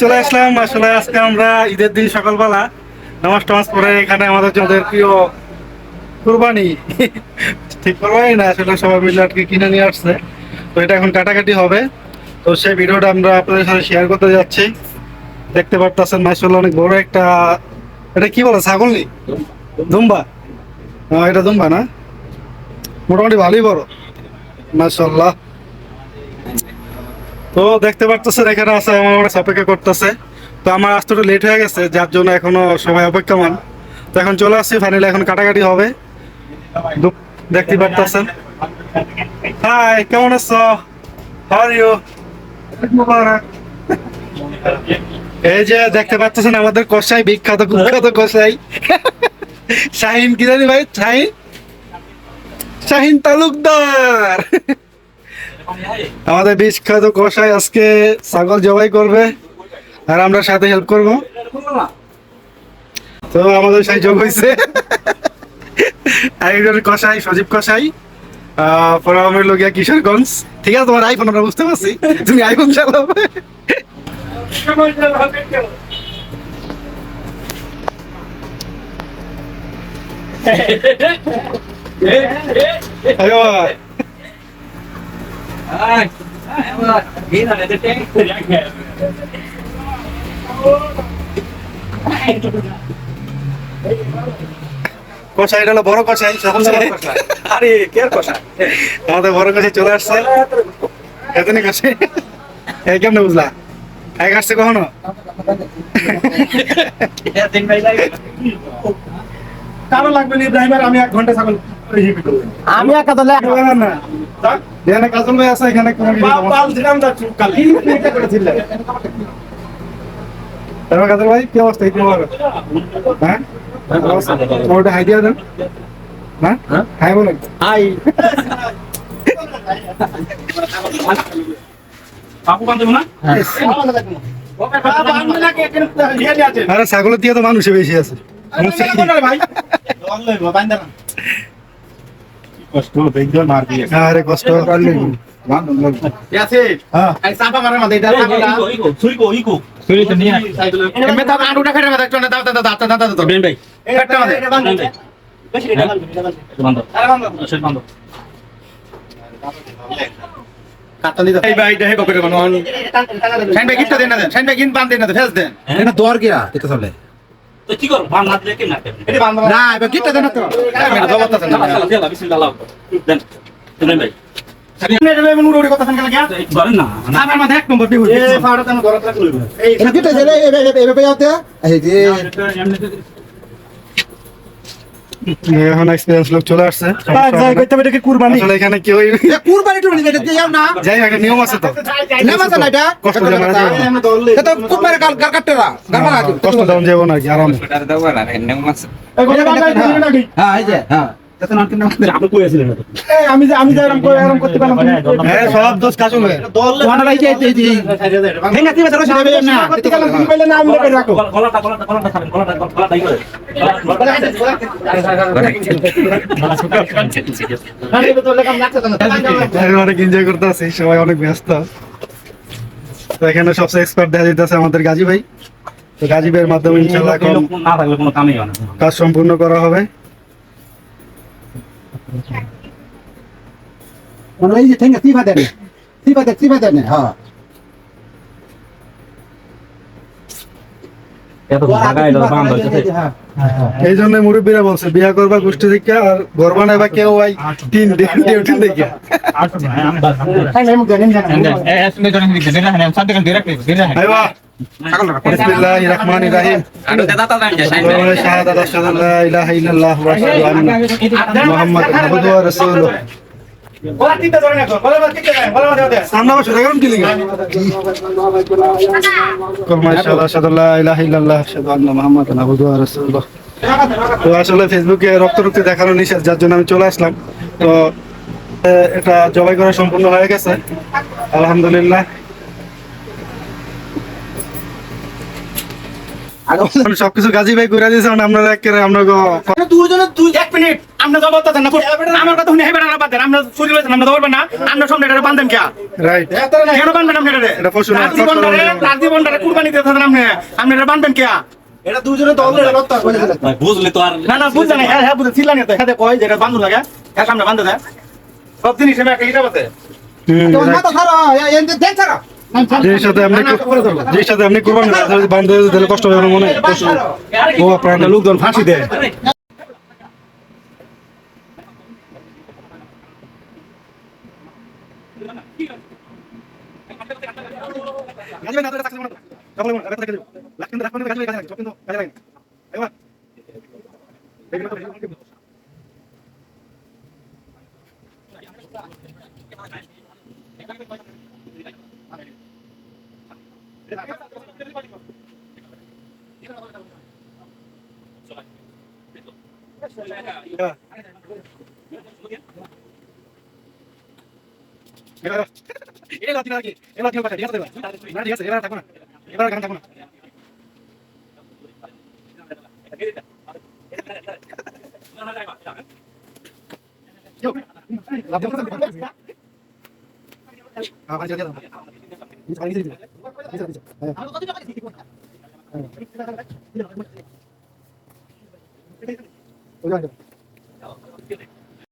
চলে আসলাম। আসলে আজকে আমরা ঈদের দিন সকালবেলা নামাজ টামাজ পরে এখানে আমাদের যাদের প্রিয় কুরবানি, ঠিক করবাই না, আসলে সবাই মিলে আর কি কিনে নিয়ে আসছে। তো এটা এখন কাটাকাটি হবে। তো সেই ভিডিওটা আমরা আপনাদের সাথে শেয়ার করতে যাচ্ছি। দেখতে পারতেছেন মাসাল্লাহ অনেক বড় একটা, এটা কি বলে, ছাগল নি? দুম্বা। এটা দুম্বা না। মোটামুটি ভালোই বড়। মাসাল্লাহ তো দেখতে পারতেছেন, এখানে আছে, আমার অনেক অপেক্ষা করতেছে। তো আমার আসতে একটু লেট হয়ে গেছে, যার জন্য এখনও সবাই অপেক্ষমান। তো এখন চলে আসছি ফাইনালি এখন কাটাকাটি হবে। দেখতে পারতেছেন। হাই কেমন আছো? হাউ ইউ এই যে দেখতে পাচ্ছেন আমাদের কষাই বিখ্যাত, কুখ্যাত কষাই শাহিন, কি জানি ভাই? শাহিন? শাহিন তালুকদার। আমাদের বিখ্যাত কষাই আজকে ছাগল জবাই করবে আর আমরা সাথে হেল্প করব। তো আমাদের সেই যোগ হয়েছে। কষাই সজীব কষাই আমার লোকিয়া কিশোরগঞ্জ। ঠিক আছে তোমার আইফোন আমরা বুঝতে পারছি। তুমি আইফোন আরে বাবা, কষাই এটা হলো বড় কষাই সবচেয়ে আরে কে কষা আমাদের বড় কষাই চলে আসছে। এতনি কষাই এই কেমনে বুঝলা? এক আসছে কখনো? কারও লাগবে না ড্রাইভার আমি এক ঘণ্টা ছাগল আমি একা ব্যাপার না। যেখানে কাজল ভাই আছে এখানে কোনো কিছু পাল দিলাম দা চুপ কালি নেই। তারপর কাজল ভাই কি অবস্থা? কি খবর? হ্যাঁ? ওটা হাই দিয়া দেন। হ্যাঁ? হাই বলেন। আই পাপু বান্ধব না? আরে ছাগলের দিয়ে তো মানুষে বেশি আছে। কি? কষ্ট বেগল মার দিয়ে আরে কষ্ট করলে হ্যাঁ দর গিয়া এটা চলে তো কি করব? বান হাত লেকে না না এবার গিফট দেন না তো। মেরে জবাব আছে চালা চালা বিসমিল্লাহ লাও দেন দেন ভাই। না এই ফাড়া তেন ধরত রাখল এই গিফট দেন এই এই এই পেয়াতে এই যে এখন এক্সপিরিয়েন্স লোক চলে আসলে এখানে কেউ কুরবানি টুরবানি এটা দিও না যাই একটা নিয়ম আছে তো তো না এটা কষ্ট যাবে না। এটা কুরবানি গাল গাল কাটরা গাল মারা কষ্ট দেওয়া যাব না কি আরাম হ্যাঁ হ্যাঁ যাতে না আমি যে আমি যে করে করতে পারলাম হ্যাঁ সব দোষ এই যে না করতে গেলাম তুমি না আমি রাখো গলাটা গলাটা গলাটা খাবেন গলাটা এনজয় করতে আছি সবাই অনেক ব্যস্ত। তো এখানে সবচেয়ে এক্সপার্ট দেখা যেতেছে আমাদের গাজী ভাই। তো গাজী ভাইয়ের মাধ্যমে ইনশাল্লাহ কাজ সম্পূর্ণ করা হবে। মানে এই যে ঠেঙ্গা তিবা দেন তিবা দেন তিবা দেন হ্যাঁ। এই জন্য মুরব্বীরা বলছে বিয়া করবা গোষ্ঠী থেকে আর ঘর বানাইবা কেউ ভাই তিন ডিউটি দেখে আইবা বিসমিল্লাহির রহমানির রহিম শাহাদাত আশহাদু আল্লা ইলাহা ইল্লাল্লাহ ওয়া আশহাদু আন্না মুহাম্মাদান আবদুহু ওয়া রাসূলুহু তো আসলে ফেসবুকে রক্ত রক্ত দেখানো নিষেধ যার জন্য আমি চলে আসলাম। তো এটা জবাই করা সম্পূর্ণ হয়ে গেছে। আলহামদুলিল্লাহ। সবকিছু গাজী ভাই করে দিয়েছে আমরা একেবারে আমরা দুজনে দুই এক মিনিট। আমরা জবাব দেন না আমার কথা শুনে হেবেন বাদ দেন। আমরা চুরি লইছেন আমরা জবাব না। আমরা সামনে এটা বান্ধেন কে? রাইট কেন বান্ধবেন আপনি এটা এটা পশু না, তার জীবনটারে কুরবানি দিতে থাকেন আপনি। আপনি এটা বান্ধবেন কে? এটা দুজনে দল ধরে রক্ত করে ভাই, বুঝলি তো আর না না বুঝছেন না হ্যাঁ হ্যাঁ বুঝছেন ছিল না তো। হ্যাঁ কয় যেটা বান্ধু লাগে। হ্যাঁ সামনে বান্ধে দেয় সব জিনিস এমনি একটা হিসাব আছে তোমার মাথা খারাপ এন দেন ছাড়া আপনি বান্ধব দিলে কষ্ট মনে লোকজন ফাঁসি দেয়। গাজবে না তো এটা থাকছে না সকলে মনে রাখতে দেব লাখ কিন্তু রাখবেন গাজবে গাজবে সব কিন্তু গাজবে লাগে এবার এলা দিন আগে এলা দিন পাশে ঠিক আছে না ঠিক আছে এলা থাকো না এবার গান থাকো না হ্যাঁ ভাই